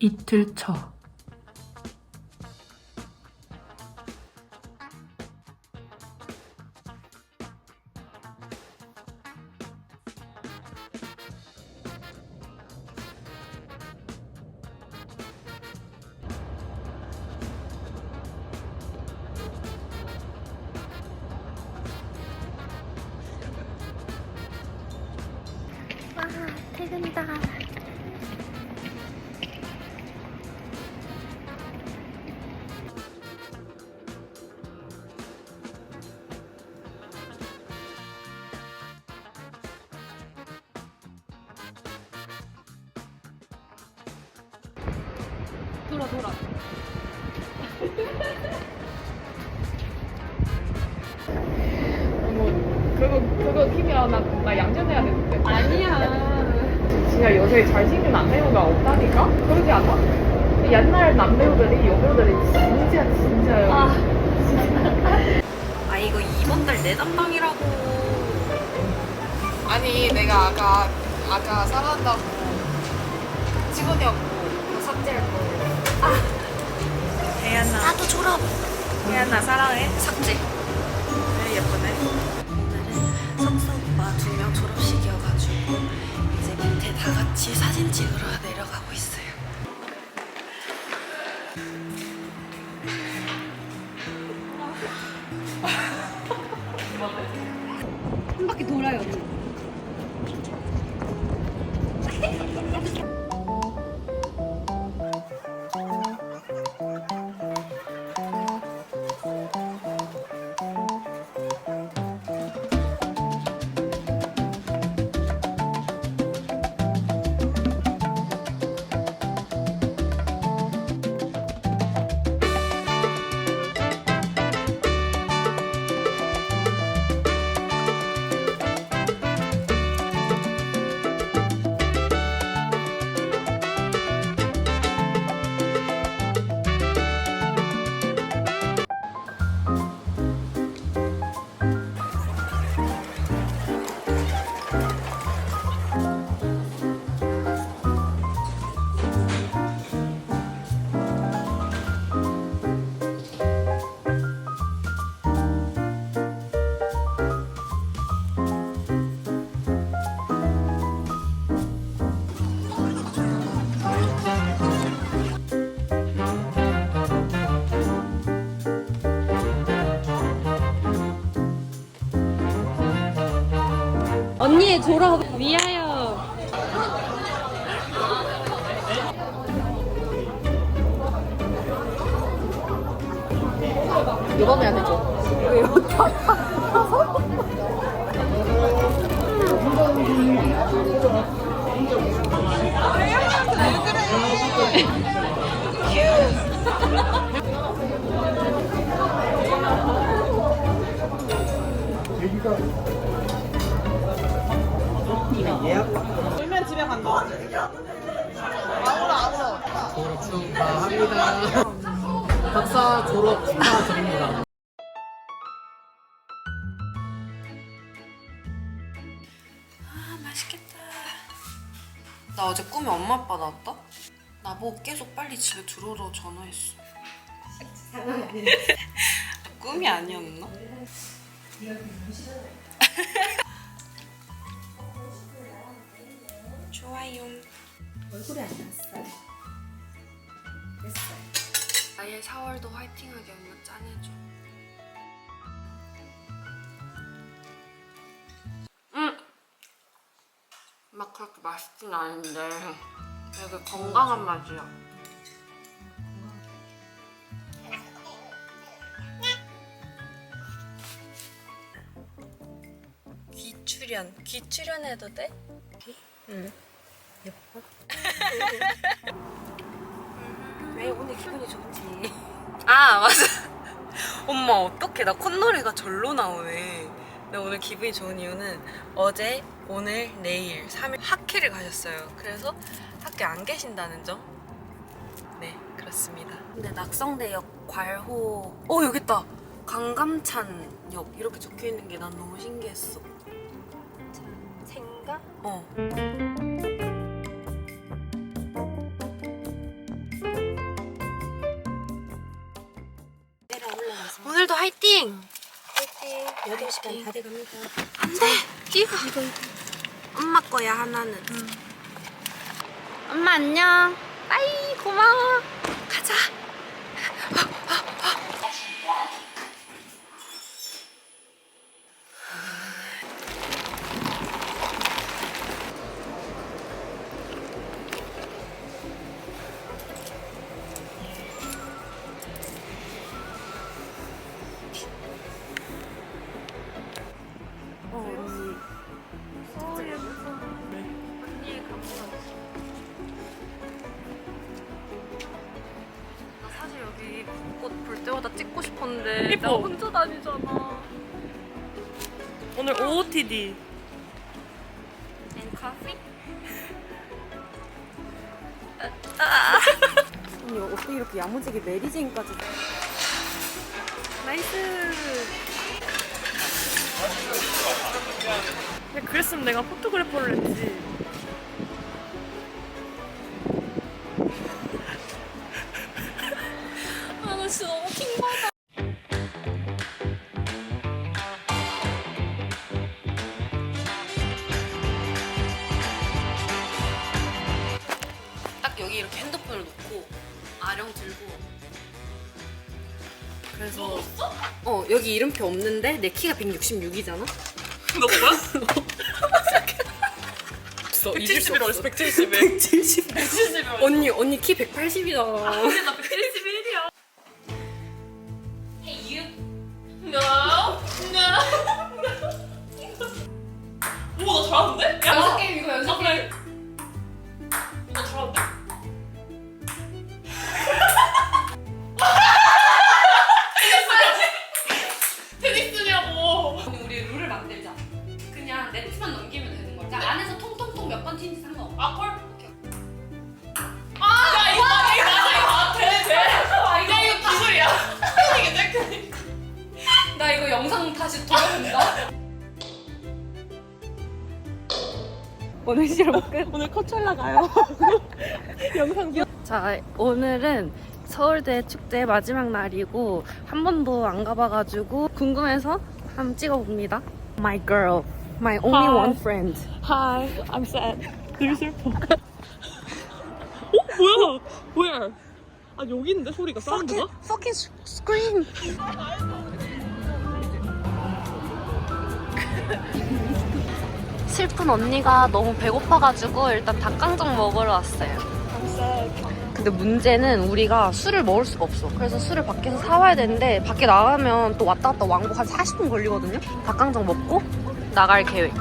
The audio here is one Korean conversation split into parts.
이틀 차. 와 퇴근이다 돌아 돌아. 뭐 그거 그거 키면 나, 나 양전해야 되는데 아니야. 진짜 요새 잘생긴 남배우가 없다니까? 그러지 않아? 옛날 남배우들이 여배우들이 진짜 진짜 아. 아 이거 이번 달 내 담당이라고 아니 내가 아까 아까 사랑한다고 찍으냐고 그거 삭제할 거 예요 혜연아. 나도 졸업. 혜연아 사랑해. 삭제. 네, 예쁘네. 오늘은 석수 오빠 두 명 졸업식이어가지고 이제 밑에 다 같이 사진 찍으러 내려가고 있어요. 한 바퀴 돌아요 언니의 졸업 위하여 이번에 안 해줘. 졸업 졸업 축하드립니다. 아 맛있겠다 나 어제 꿈에 엄마 아빠 나왔다? 나보고 계속 빨리 집에 들어오라고 전화했어 꿈이 아니었나? 좋아요 얼굴이 안 됐어요 나의 4월도 화이팅하게 엄마 짠해줘. 음! 막 그렇게 맛있진 않은데 되게 건강한 맛이야. 귀 출연. 귀 출연해도 돼? 응. 예뻐. 왜 오늘 기분이 좋지? 아 맞아. 엄마 어떡해 나 콧노래가 절로 나오네. 나 오늘 기분이 좋은 이유는 어제, 오늘, 내일 3일 학회를 가셨어요. 그래서 학교 안 계신다는 점. 네 그렇습니다. 근데 낙성대역 괄호 어 여기 있다. 강감찬역 이렇게 적혀 있는 게 난 너무 신기했어. 생각? 어. 오늘도 화이팅! 화이팅. 8시간 다 돼갑니다. 안 돼! 이거 엄마 거야 하나는. 엄마 안녕. 빠이 고마워. 가자 때마다 찍고 싶었는데 나 혼자 다니잖아. 오늘 OOTD 앤 커피? 언니 어떻게 이렇게 야무지게 메리제인까지 나이스. 근데 그랬으면 내가 포토그래퍼를 했지 그래서 어 여기 이름표 없는데 내 키가 166이잖아. 너 뭐야? 없어. 171 170 170 언니 언니 키 180이잖아. 아, 근데 나 170. 오늘 실험 끝 오늘 커첼라 가요 영상 자, 오늘은 서울대 축제 마지막 날이고 한 번도 안 가봐가지고 궁금해서 한번 찍어봅니다. My girl, my only Hi. one friend. Hi, I'm sad. 되게 슬퍼. 어? 뭐야? Where? 아 여기 있는데 소리가 사운드가? Fucking scream. 슬픈 언니가 너무 배고파가지고 일단 닭강정 먹으러 왔어요. 근데 문제는 우리가 술을 먹을 수가 없어. 그래서 술을 밖에서 사와야 되는데 밖에 나가면 또 왔다 갔다 왕복 한 40분 걸리거든요. 닭강정 먹고 나갈 계획.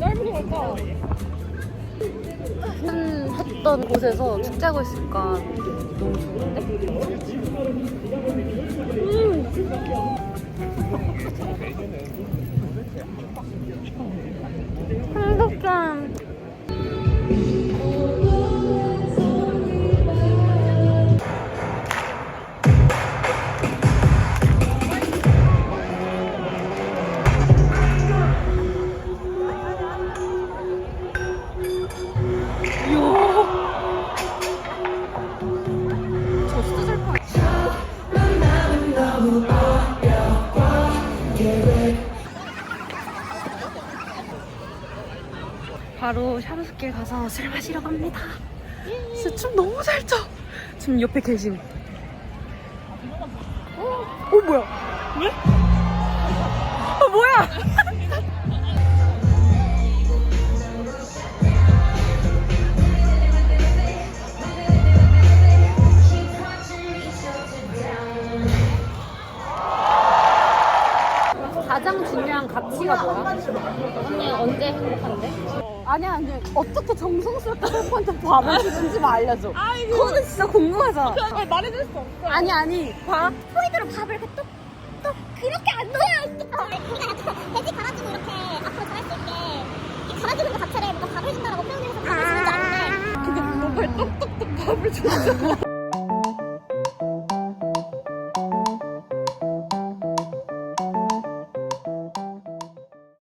한 했던 곳에서 축제하고 있으니까 너무 좋은데? 음. 행복해. 바로 샤브스길 가서 술 마시러 갑니다. 진짜 춤 너무 잘 춰. 지금 옆에 계심. 어, 어 뭐야? 왜? 어 뭐야? 어떻게 정성스럽게 셰프한테 밥을 주는지만 알려줘. 그거는 진짜 궁금하잖아. 아, 말해줄 수 없어. 아니 아니. 봐. 포인트로 밥을 이렇게 뚝, 뚝 그렇게 안 넣어요. 돼지 갈아주고 이렇게 앞으로 잘할 수 있게 이 갈아주는 것 자체를 뭔가 밥을 준다라고 표현해서 밥을 주는 줄 아는데 근데 너왜 똑똑똑 밥을 줬어?